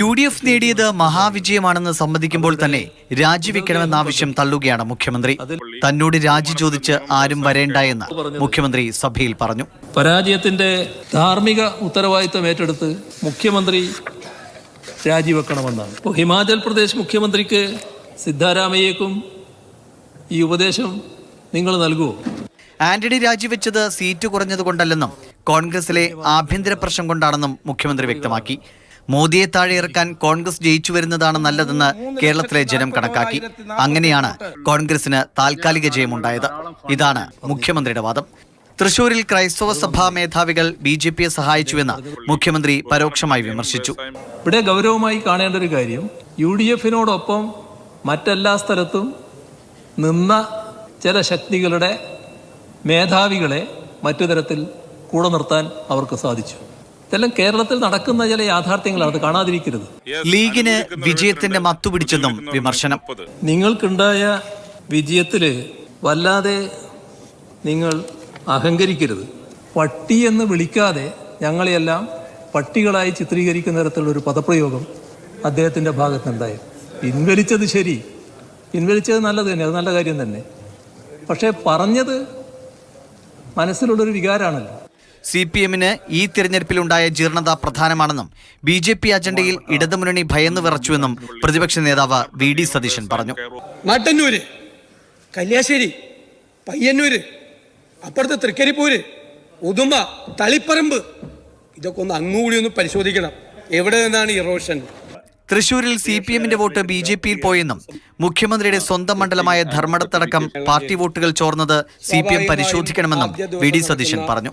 U D F നേടിയത് മഹാവിജയമാണെന്ന് സമ്മതിക്കുമ്പോൾ തന്നെ രാജിവെക്കണമെന്ന ആവശ്യം തള്ളുകയാണ് മുഖ്യമന്ത്രി. തന്നോട് രാജി ചോദിച്ച് ആരും വരേണ്ട എന്ന് മുഖ്യമന്ത്രി സഭയിൽ പറഞ്ഞു. പരാജയത്തിന്റെ ധാർമ്മിക ഉത്തരവാദിത്തം ഏറ്റെടുത്ത് മുഖ്യമന്ത്രി രാജിവെക്കണമെന്നാണ്. ഇപ്പോൾ ഹിമാചൽ പ്രദേശ് മുഖ്യമന്ത്രിക്ക് സിദ്ധാരാമയ്യക്കും ഈ ഉപദേശം നിങ്ങൾ നൽകുമോ ആന്റണി രാജിവെച്ചത് സീറ്റ് കുറഞ്ഞതുകൊണ്ടല്ലെന്നും കോൺഗ്രസിലെ ആഭ്യന്തര പ്രശ്നം കൊണ്ടാണെന്നും മുഖ്യമന്ത്രി വ്യക്തമാക്കി. മോദിയെ താഴെ ഇറക്കാൻ കോൺഗ്രസ് ജയിച്ചു വരുന്നതാണ് നല്ലതെന്ന് കേരളത്തിലെ ജനം കണക്കാക്കി. അങ്ങനെയാണ് കോൺഗ്രസിന് താൽക്കാലിക ജയമുണ്ടായത്. ഇതാണ് മുഖ്യമന്ത്രിയുടെ വാദം. തൃശൂരിൽ ക്രൈസ്തവ സഭാ മേധാവികൾ ബി ജെ പിയെ സഹായിച്ചുവെന്ന് മുഖ്യമന്ത്രി പരോക്ഷമായി വിമർശിച്ചു. ഇവിടെ ഗൗരവമായി കാണേണ്ട ഒരു കാര്യം യു ഡി എഫിനോടൊപ്പം മറ്റെല്ലാ സ്ഥലത്തും നിന്ന ചില ശക്തികളുടെ മേധാവികളെ മറ്റു തരത്തിൽ കൂടെ നിർത്താൻ അവർക്ക് സാധിച്ചു. ഇതെല്ലാം കേരളത്തിൽ നടക്കുന്ന ചില യാഥാർത്ഥ്യങ്ങളാണ് അത് കാണാതിരിക്കരുത്. ലീഗിന് വിജയത്തിന്റെ മത്തു പിടിച്ചെന്നും വിമർശനം. നിങ്ങൾക്കുണ്ടായ വിജയത്തിൽ വല്ലാതെ നിങ്ങൾ അഹങ്കരിക്കരുത്. പട്ടി എന്ന് വിളിക്കാതെ ഞങ്ങളെയെല്ലാം പട്ടികളായി ചിത്രീകരിക്കുന്ന തരത്തിലുള്ള ഒരു പദപ്രയോഗം അദ്ദേഹത്തിന്റെ ഭാഗത്തുണ്ടായി പിൻവലിച്ചത് ശരി. പിൻവലിച്ചത് നല്ലത് തന്നെ അത് നല്ല കാര്യം തന്നെ. പക്ഷേ പറഞ്ഞത് മനസ്സിലുള്ളൊരു വികാരമാണല്ലോ. സി പി എമ്മിന് ഈ തിരഞ്ഞെടുപ്പിലുണ്ടായ ജീർണത പ്രധാനമാണെന്നും ബി ജെ പി അജണ്ടയിൽ ഇടതുമുന്നണി ഭയന്നു വിറച്ചുവെന്നും പ്രതിപക്ഷ നേതാവ് വി ഡി സതീശൻ പറഞ്ഞു. മട്ടന്നൂര് കല്യാശ്ശേരി പയ്യന്നൂര് അപ്പുറത്തെ തൃക്കരിപ്പൂര് ഉദുമ തളിപ്പറമ്പ് ഇതൊക്കെ ഒന്ന് അങ്ങുകൂടി ഒന്ന് പരിശോധിക്കണം. എവിടെ നിന്നാണ് റോഷൻ? തൃശൂരിൽ സി പി എമ്മിന്റെ വോട്ട് ബി ജെ പിയിൽ പോയെന്നും മുഖ്യമന്ത്രിയുടെ സ്വന്തം മണ്ഡലമായ ധർമ്മടത്തടക്കം പാർട്ടി വോട്ടുകൾ ചോർന്നത് സി പി എം പരിശോധിക്കണമെന്നും വി ഡി സതീശൻ പറഞ്ഞു.